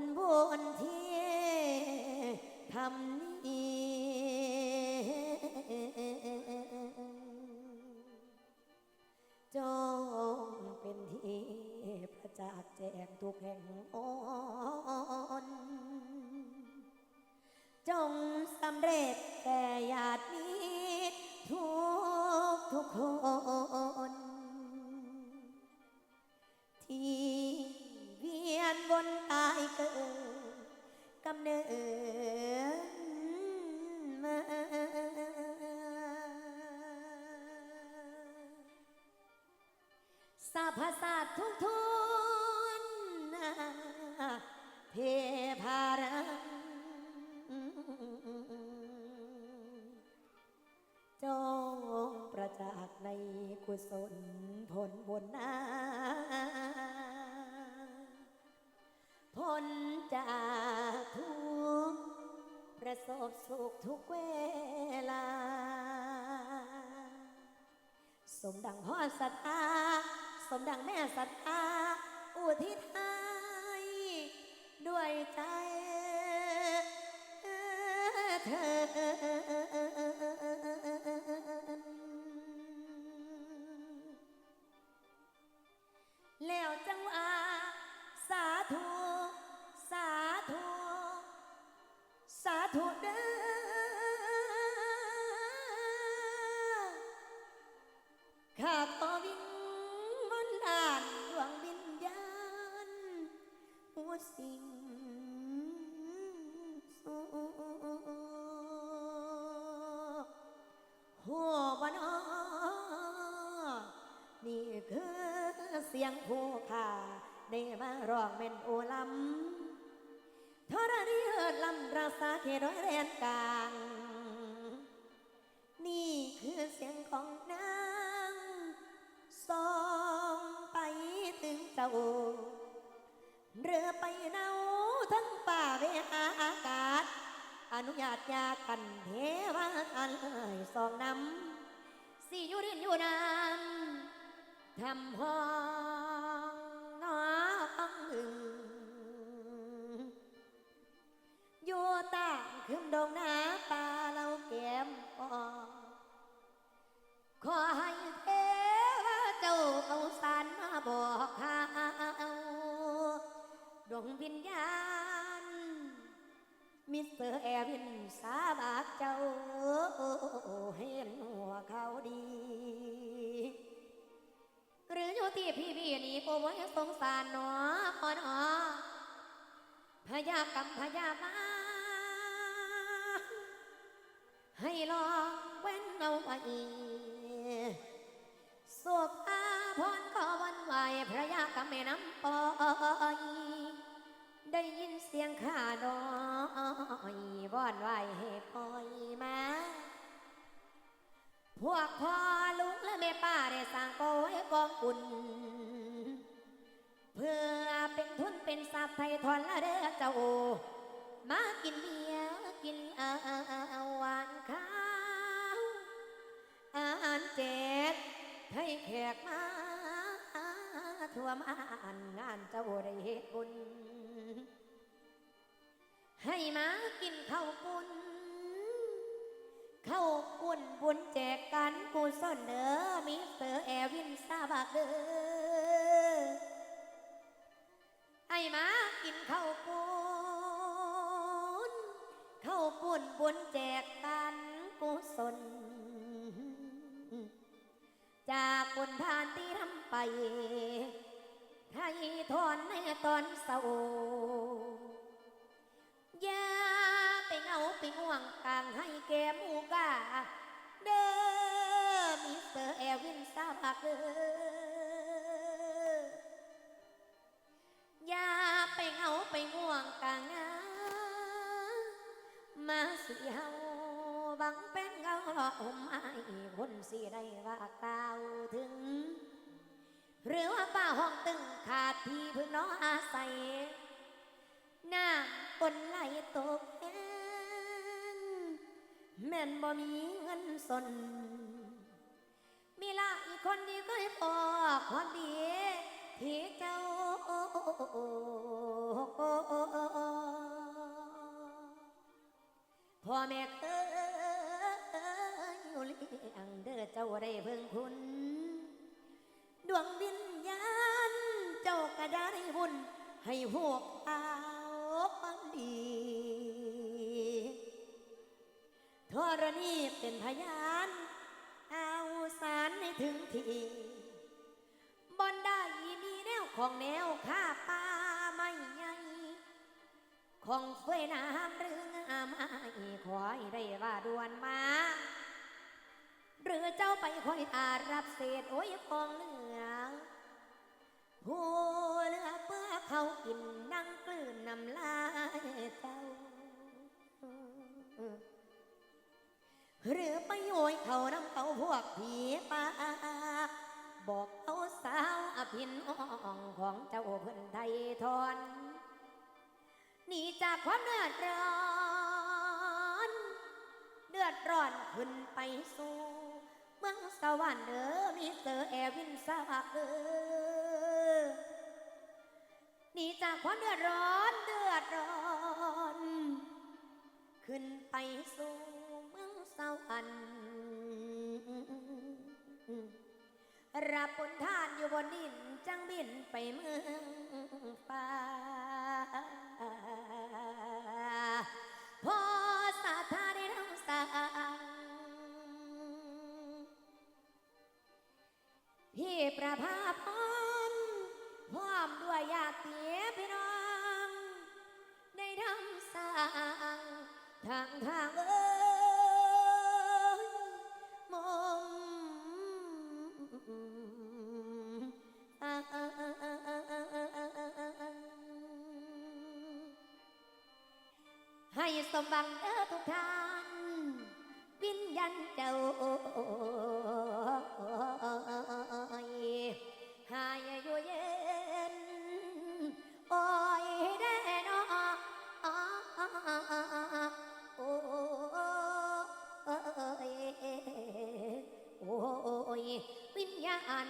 นบนเที่ทำนี้จงเป็นเทพระจักษ์แจ้งทุกแห่งอนจงสำเร็จแก่ญาติทุกทุกคน กำเนิดมาสาพศาสตร์ทุกทุนเพพารังจงประจักษ์ในกุศลผลบนนาผลจาก สบสุขทุกเวลา สมดังพ่อศรัทธาสมดังแม่ศรัทธาอุทิศให้ด้วยใจเธอ สียงผู้ข้าได้มาร้องเม่นโอลำทรณีเอิดลำราษาเขตร้อยแรนกลาง นี่คือเสียงของนางสองไปถึงเจ้าเรือไปเนาทั้งป่าเวหาอากาศ อนุญาตยากันเทวาอันเลยสองน้ำสี่ยูรินอยู่นำ ทำห้องน้องอึงอยู่ต่างขึ้นดงนาป่าเราแก้มปอขอให้เทวเจ้าเอาสารมาบอกข่าดวงวิญญาณมิสเตอร์แอร์วินสาบากเจ้าเห็นหัวเขาดี หรืออยู่ที่พี่พี่นี่โปรโมทสงสารหนอพอนอพยากรรมพยามาให้ลองเว้นเอาไว้สวบอาพรขอวันไหวพระยากรรมแม่น้ำปอยได้ยินเสียงข้าน้อยว่อนไหวให้ปล่อยมา พวกพ่อลุงและแม่ป้าได้สร้างโกไว้กองอุ่นเพื่อเป็นทุนเป็นทรัพย์ไทยทอนละเด้อเจ้า มากินเบียร์กินอาหวานข้าวอาหารแจกให้แขกมาทั่วมานงานเจ้าได้เหตุบุญ ให้มากินข้าวปุ้นข้าวกุนบุญแจ กกันกูสนเด้อมิสเตอร์แอร์วินซาบักเด้อไอ้มากินข้าวปุ้นข้าวปุ้นบุญแจกกันกูสนจากบุญทานที่ทำไปให้ทอนในตอนเศร้าอย่าไปเงาไปง่วงกลางให้แกมูกาเด้อ มิสเตอร์แอร์วินซาบักเออย่าไปเหงาไปง่วงกลางามาสิเฮาบังเป็นเงาหลอกห่มไม้คนสิได้ว่ากล่าวถึง หรือว่าป้าห้องตึงขาดที่พึ่งน้องอาศัยหน้ำปนไหลตกแห้งแม่นบ่มีเงินสน อีกคนที่เคยพอความดีที่เจ้าพ่อแม่เคยอยู่เลี้ยงเด้อเจ้าได้เพิ่งคุณ ดวงวิญญาณเจ้าก็ได้บุญให้พวกเอาความดีณีเป็นพยา ถึงทีบอนได้มีแนวของแนวข้าป่าไม่ใหญ่ของเฟยน้ำเรื่องอาไม้คอยได้ว่าดวนมา หรือเจ้าไปคอยอารับเศษโอ้ยของเหลือผู้เหลือเพื่อเขากินนั่งกลืนน้ำลายเจ้า หรือไปโอยเขาน้ำเขาพวกผีปาบอกเอาสาวอภินอ่องของเจ้าเพิ่นไทยทอนหนีจากความเดือดร้อน เดือดร้อนขึ้นไปสู่เมืองสวรรค์เด้อมีเจอแอวินสาเออหนีจากความเดือดร้อนเดือดร้อน ขึ้นไปสู่เมือง รับผลทานอยู่บนดินจังบินไปเมืองฟ้า สมบังเด้อทุกทานวิญญาณเจ้าหายอยู่เย็นโอ้ยได้นอโอ้ยวิญญาณ